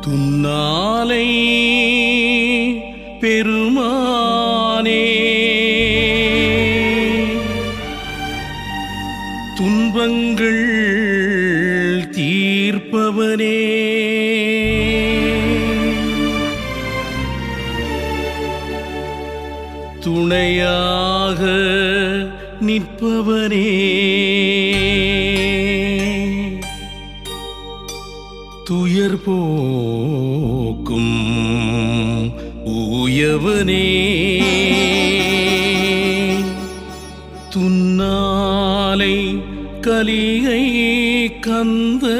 துன்னாலை பெருமானே. துன்பங்கள் தீர்ப்பவனே. துணையாக நிற்பவனே. துயர் போக்கும் ஊயவனே. துன்னாலை கலிகை கந்தனே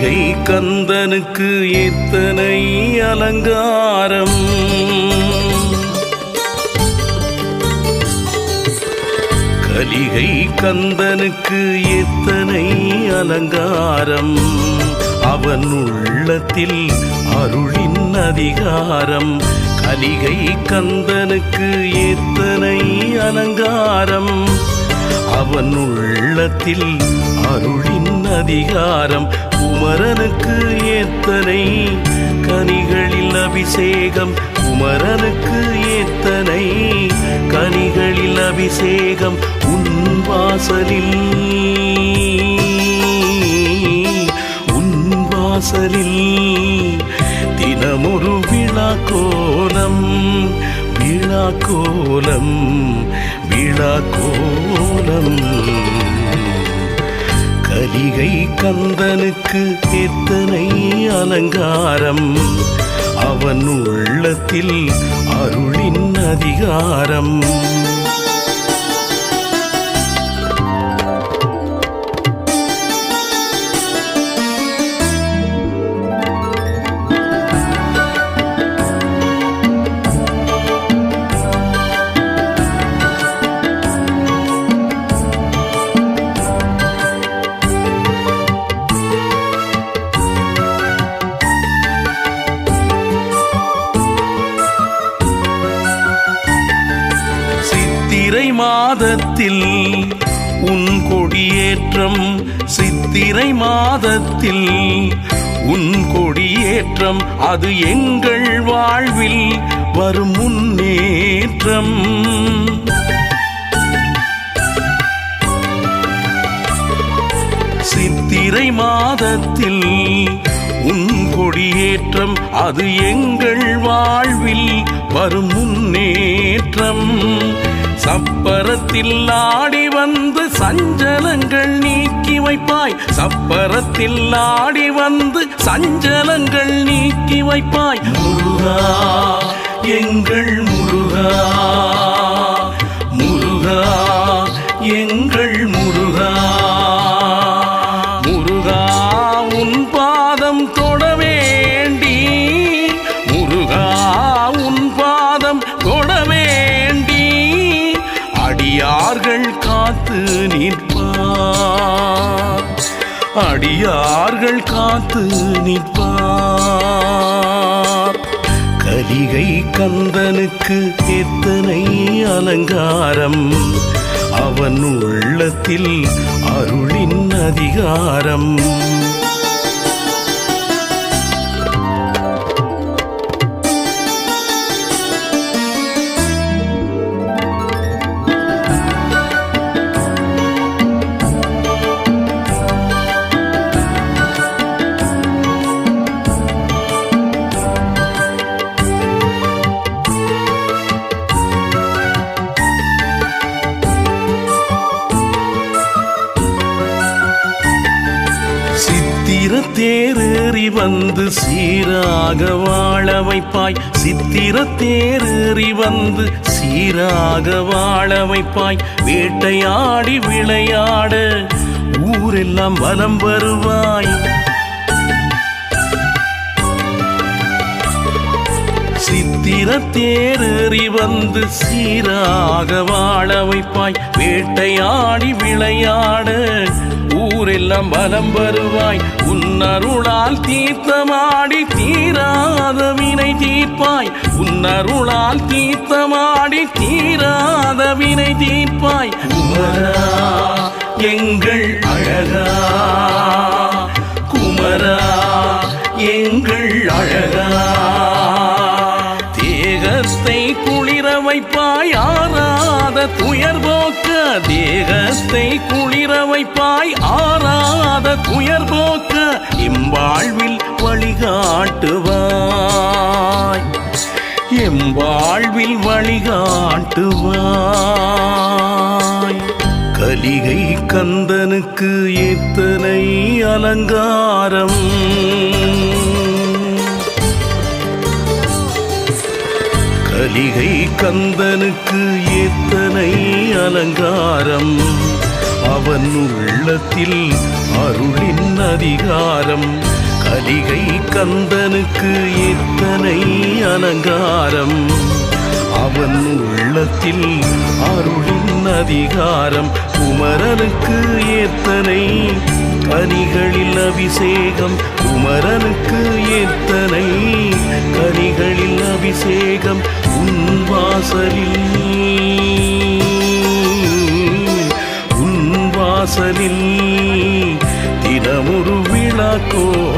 கலிகை கந்தனுக்கு எத்தனை அலங்காரம்? கலிகை கந்தனுக்கு எத்தனை அலங்காரம்? அவன் உள்ளத்தில் அருளின் அதிகாரம். கலிகை கந்தனுக்கு எத்தனை அலங்காரம்? அவன் உள்ளத்தில் அருளின் அதிகாரம். குமரனுக்கு ஏத்தனை கனிகளில் அபிஷேகம். குமரனுக்கு ஏத்தனை கனிகளில் அபிஷேகம். உன் வாசலில் உன் வாசலில் தினமொரு விழா கோலம் விழா கோலம் விழா கோலம் கலிகை கந்தனுக்கு எத்தனை அலங்காரம்? அவன் உள்ளத்தில் அருளின் அதிகாரம். மாதத்தில் உன் கொடியேற்றம் சித்திரை மாதத்தில். உன் கொடியேற்றம் அது எங்கள் வாழ்வில் வரும் முன்னேற்றம். சித்திரை மாதத்தில் உன் கொடியேற்றம் அது எங்கள் வாழ்வில் வரும் முன்னேற்றம். சப்பரத்தில் ஆடி வந்து சஞ்சலங்கள் நீக்கி வைப்பாய். சப்பரத்தில் ஆடி வந்து சஞ்சலங்கள் நீக்கி வைப்பாய். முருகா காத்து நிற்பார். அடியார்கள் காத்து நிற்பார். கலிகை கந்தனுக்கு எத்தனை அலங்காரம். அவன் உள்ளத்தில் அருளின் அதிகாரம். ஏறி வந்து சீராக வாழ வைப்பாய். சித்திர தேரேறி வந்து சீராக வாழ வைப்பாய். வேட்டையாடி விளையாட ஊரெல்லாம் வலம் வருவாய். சித்திர தேரேறி வந்து சீராக வாழ வைப்பாய். வேட்டையாடி விளையாட ஊரெல்லாம் வலம் வருவாய். உன் உன்னருளால் தீர்த்தமாடி தீராத வினை தீர்ப்பாய் உன்னருளால் தீர்த்தமாடி தீராத வினை தீர்ப்பாய். குமரா எங்கள் அழகா. குமரா எங்கள் அழகா. தேகஸ்தை குளிர வைப்பாய் ஆறாத துயர் போக்க. தேகஸ்தை குளிர வைப்பாய் ஆறாத துயர் போக்க. வழிகாட்டுவாய். எம் வாழ்வில் வழிகாட்டுவாய். கலிகை கந்தனுக்கு எத்தனை அலங்காரம். கலிகை கந்தனுக்கு எத்தனை அலங்காரம். அவன் உள்ளத்தில் அருளின் அதிகாரம். கலிகை கந்தனுக்கு எத்தனை அலங்காரம்? அவன் உள்ளத்தில் அருளின் அதிகாரம். குமரனுக்கு எத்தனை கனிகளில் அபிஷேகம்? குமரனுக்கு எத்தனை கனிகளில் அபிஷேகம்? உன் வாசலில் உன் வாசலில் தினமொரு விழாக்கோ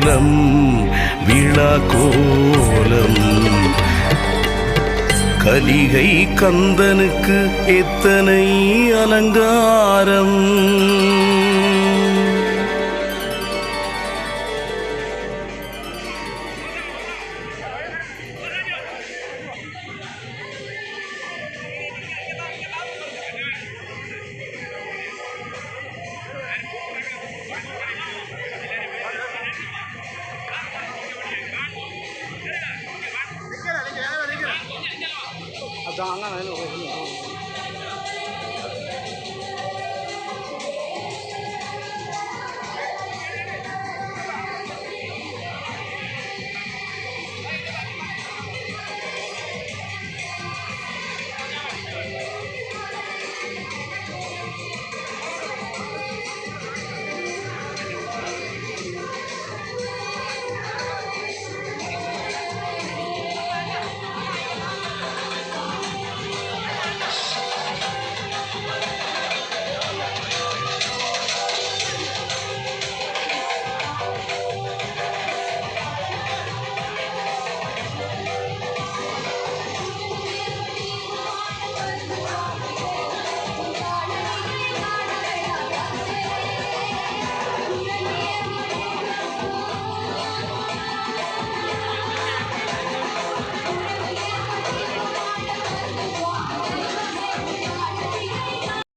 கோலம் விழா கோலம். கலிகை கந்தனுக்கு எத்தனை அலங்காரம். Janganlah.